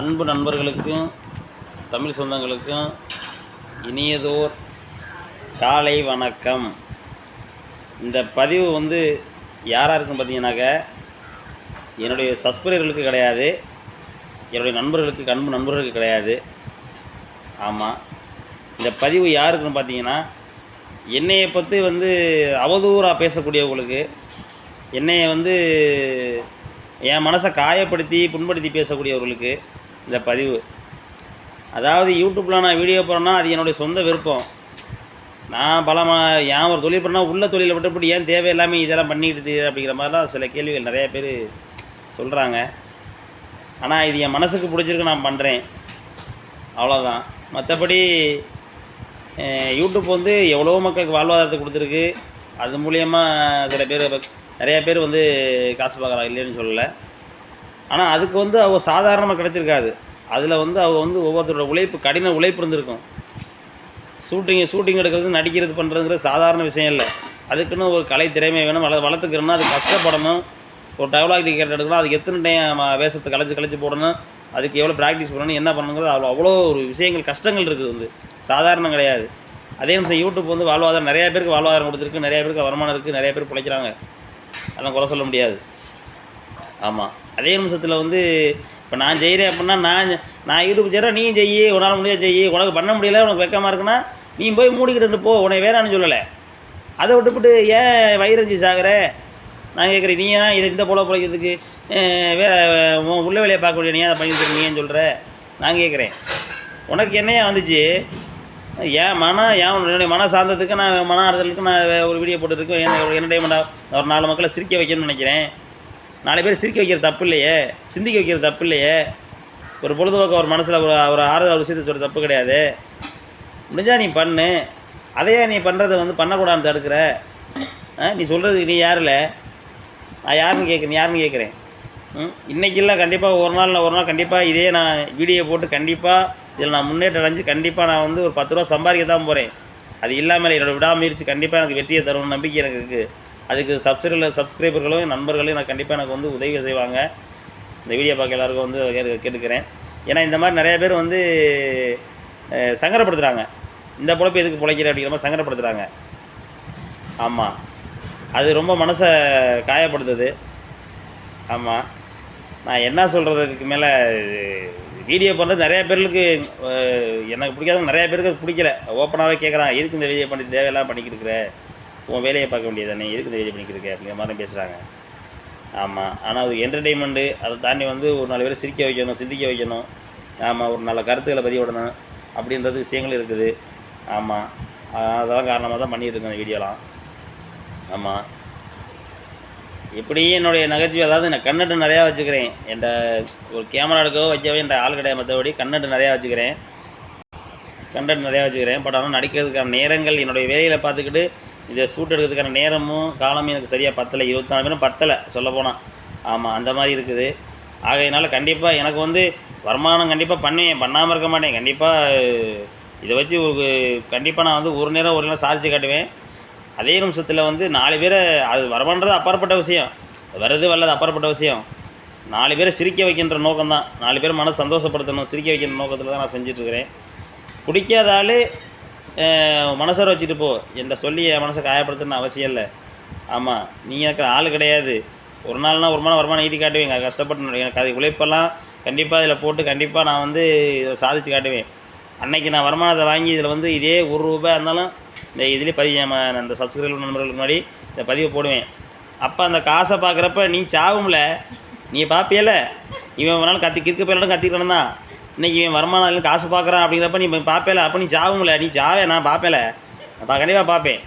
அன்பு நண்பர்களுக்கும் தமிழ் சொந்தங்களுக்கும் இனியதோர் காலை வணக்கம். இந்த பதிவு வந்து யாராக இருக்கும் பார்த்தீங்கன்னாக்க என்னுடைய சப்ஸ்கிரைபர்களுக்கு கிடையாது. என்னுடைய நண்பர்களுக்கு அன்பு நண்பர்களுக்கு கிடையாது. ஆமாம் இந்த பதிவு யாருக்குன்னு பார்த்தீங்கன்னா என்னையை பற்றி வந்து அவதூறாக பேசக்கூடியவங்களுக்கு என்னையை வந்து என் மனசை காயப்படுத்தி புண்படுத்தி பேசக்கூடியவர்களுக்கு இந்த பதிவு. அதாவது யூடியூப்பில் நான் வீடியோ போகிறேன்னா அது என்னுடைய சொந்த விருப்பம். நான் பல ஏன் ஒரு தொழில் பண்ணால் உள்ள தொழிலை விட்டுப்பட்டு ஏன் தேவையில்லாமல் இதெல்லாம் பண்ணிக்கிட்டு அப்படிங்கிற மாதிரிலாம் சில கேள்விகள் நிறையா பேர் சொல்கிறாங்க ஆனால் இது என் மனசுக்கு பிடிச்சிருக்கு நான் பண்ணுறேன் அவ்வளோதான் மற்றபடி யூடியூப் வந்து எவ்வளோ மக்களுக்கு வாழ்வாதாரத்தை கொடுத்துருக்கு. அது மூலியமாக சில பேர் நிறைய பேர் வந்து காசு பார்க்குறாங்க இல்லைன்னு சொல்லலை. ஆனால் அதுக்கு வந்து அவங்க சாதாரணமாக கிடச்சிருக்காது. அதில் வந்து அவள் வந்து ஒவ்வொருத்தரோட உழைப்பு கடின உழைப்பு இருந்திருக்கும். ஷூட்டிங் ஷூட்டிங் எடுக்கிறது நடிக்கிறது பண்ணுறதுங்கிறது சாதாரண விஷயம் இல்லை. அதுக்குன்னு ஒரு கலை திறமை வேணும். வள வளர்த்துக்கணும்னா அது கஷ்டப்படணும். ஒரு டெவலாக் டிக்கெட் எடுக்கணும் அதுக்கு எத்தனை டைம் வேஷத்தை கலைச்சு கலைச்சு போடணும்? அதுக்கு எவ்வளோ ப்ராக்டிஸ் பண்ணணும்? என்ன பண்ணணுங்கிறது அவ்வளோ அவ்வளோ ஒரு விஷயங்கள் கஷ்டங்கள் இருக்குது வந்து. சாதாரணம் கிடையாது. அதே நிமிஷம் யூடியூப் வந்து வாழ்வாதாரம் நிறைய பேருக்கு வாழ்வாதாரம் கொடுத்துருக்கு. நிறைய பேருக்கு வருமானம் இருக்குது நிறைய பேர் பிழைக்கிறாங்க. அதெல்லாம் குறை சொல்ல முடியாது. ஆமாம் அதே நிமிஷத்தில் வந்து இப்போ நான் செய்கிறேன் அப்படின்னா நான் நான் யூடியூப் செய்கிறேன் நீயும் செய்யி உன்னால் முடியாது செய்யி உனக்கு பண்ண முடியல உனக்கு வெக்கமாக இருக்குன்னா நீ போய் மூடிக்கிட்டு இருந்து போ உன்னை வேணான்னு சொல்லலை. அதை விட்டுவிட்டு ஏன் வயிறஞ்சி சாகிற? நான் கேட்குறேன் நீ ஏன் இதை இந்த போல பிழைக்கிறதுக்கு வேற உன் உள்ள வேலையை பார்க்க முடியாது நீ அதை பண்ணிட்டு நீ ஏன் சொல்கிற நான் கேட்குறேன் உனக்கு என்னையா வந்துச்சு? ஏன் மனம் ஏன் என்னுடைய மன சார்ந்ததுக்கு நான் மன ஆறுதலுக்கு நான் ஒரு வீடியோ போட்டுருக்கேன் என்ன என்டர்டைன்மெண்ட்டாக ஒரு நாலு மக்களை சிரிக்க வைக்கணும்னு நினைக்கிறேன். நாலு பேர் சிரிக்க வைக்கிறது தப்பு இல்லையே? சிந்திக்க வைக்கிறது தப்பு இல்லையே? ஒரு பொழுதுபோக்கு ஒரு மனசில் ஒரு ஒரு ஆறுதல் விஷயத்தை சொல்கிற தப்பு கிடையாது. முடிஞ்சா நீ பண்ணு. அதையே நீ பண்ணுறதை வந்து பண்ணக்கூடாதுன்னு தடுக்கிற. ஆ, நீ சொல்கிறதுக்கு நீ யாரில்? நான் யாருன்னு கேட்குறேன் யாருன்னு கேட்குறேன்? ம் இன்றைக்கி இல்லை கண்டிப்பாக ஒரு நாள் ஒரு நாள் கண்டிப்பாக இதே நான் வீடியோ போட்டு கண்டிப்பாக இதில் நான் முன்னேற்றம் அடைஞ்சு கண்டிப்பாக நான் வந்து ஒரு பத்து ரூபா சம்பாதிக்க தான் போகிறேன் அது இல்லாமல் என்னோட விடாமுயற்சி கண்டிப்பாக எனக்கு வெற்றியை தரும்னு நம்பிக்கை எனக்கு இருக்குது அதுக்கு சப்ஸ்கிரைபர் சப்ஸ்கிரைபர்களும் என் நண்பர்களும் கண்டிப்பாக எனக்கு வந்து உதவி செய்வாங்க. இந்த வீடியோ பார்க்க எல்லாருக்கும் வந்து அதை கேட்டு கேட்டுக்கிறேன். ஏன்னா இந்த மாதிரி நிறைய பேர் வந்து சங்கடப்படுத்துகிறாங்க இந்த பொழப்பு எதுக்கு பிழைக்கிற அப்படிங்கிற மாதிரி சங்கடப்படுத்துகிறாங்க ஆமாம் அது ரொம்ப மனசை காயப்படுத்துது. ஆமாம் நான் என்ன சொல்கிறதுக்கு மேலே வீடியோ பண்ணுறது நிறையா பேருக்கு எனக்கு பிடிக்காத நிறையா பேருக்கு அது பிடிக்கல. ஓப்பனாகவே கேட்குறான் எதுக்கு இந்த வீடியோ பண்ணி தேவையெல்லாம் பண்ணிக்கிட்டு இருக்கிற? உன் வேலையை பார்க்க வேண்டியது தானே எதுக்கு இந்த வீடியோ பண்ணிக்கிட்டு இருக்க? அப்படிங்கிற மாதிரி பேசுகிறாங்க ஆமாம் ஆனால் அது என்டர்டெயின்மெண்ட்டு அதை தாண்டி வந்து ஒரு நாலு பேரை சிரிக்க வைக்கணும் சிந்திக்க வைக்கணும். ஆமாம் ஒரு நல்ல கருத்துக்களை பதிவு விடணும் அப்படின்றது விஷயங்கள் இருக்குது. ஆமாம் அதெல்லாம் காரணமாக தான் பண்ணிகிட்டு இருக்கேன் அந்த வீடியோலாம். ஆமாம் இப்படியே என்னுடைய நகைச்சுவை அதாவது நான் கண்ணட்டு நிறையா வச்சுக்கிறேன். என் ஒரு கேமரா எடுக்கவோ வைக்கவே என் ஆள் கிடையாது. மற்றபடி கண்ணட்டு நிறையா வச்சுக்கிறேன். கண்டென்ட் நிறையா வச்சுக்கிறேன். பட் ஆனால் நடிக்கிறதுக்கான நேரங்கள் என்னுடைய வேலையில் பார்த்துக்கிட்டு இதை ஷூட் எடுக்கிறதுக்கான நேரமும் காலமும் எனக்கு சரியாக பத்தலை. இருபத்தாலு பேரும் பத்தலை சொல்லப்போனால் ஆமாம் அந்த மாதிரி இருக்குது. ஆகையினால கண்டிப்பாக எனக்கு வந்து வருமானம் கண்டிப்பாக பண்ணுவேன். பண்ணாமல் இருக்க மாட்டேன். கண்டிப்பாக இதை வச்சு ஒரு கண்டிப்பாக நான் வந்து ஒரு நேரம் ஒரு நேரம் சாதிச்சு காட்டுவேன். அதே நிமிஷத்தில் வந்து நாலு பேரை அது வரமான்றது அப்பாற்பட்ட விஷயம். வருது வரது அப்பாற்பட்ட விஷயம். நாலு பேரை சிரிக்க வைக்கின்ற நோக்கம் தான் நாலு பேர் மனசு சந்தோஷப்படுத்தணும் சிரிக்க வைக்கின்ற நோக்கத்தில் தான் நான் செஞ்சிட்ருக்கிறேன். பிடிக்காத ஆள் மனசரை வச்சுட்டு போ. என்ற சொல்லி என் மனசை காயப்படுத்தணும்னு அவசியம் இல்லை. ஆமாம் நீ எனக்கு ஆள் கிடையாது. ஒரு நாள்னா ஒரு மணி வருமானம் ஈட்டி காட்டுவேன். கஷ்டப்பட்டு எனக்கு அது உழைப்பெல்லாம் கண்டிப்பாக இதில் போட்டு கண்டிப்பாக நான் வந்து இதை சாதிச்சு காட்டுவேன். அன்னைக்கு நான் வருமானத்தை வாங்கி இதில் வந்து இதே ஒரு ரூபாய் இருந்தாலும் இந்த இதுலேயே பதிவு அந்த சப்ஸ்கிரைபர் நண்பர்களுக்கு முன்னாடி இந்த பதிவை போடுவேன். அப்போ அந்த காசை பார்க்குறப்ப நீ சாவும்ல நீ பார்ப்பியல இவன் ஒரு நாள் கத்தி கிறுக்கு போயிலும் கத்திக்கணும் தான் இன்றைக்கி இவன் வருமானம் காசு பார்க்குறான் அப்படிங்கிறப்ப நீ பார்ப்பேல அப்போ நீ சாவும்ல நீ சாவே நான் பார்ப்பேல நான் கண்டிப்பாக பார்ப்பேன்.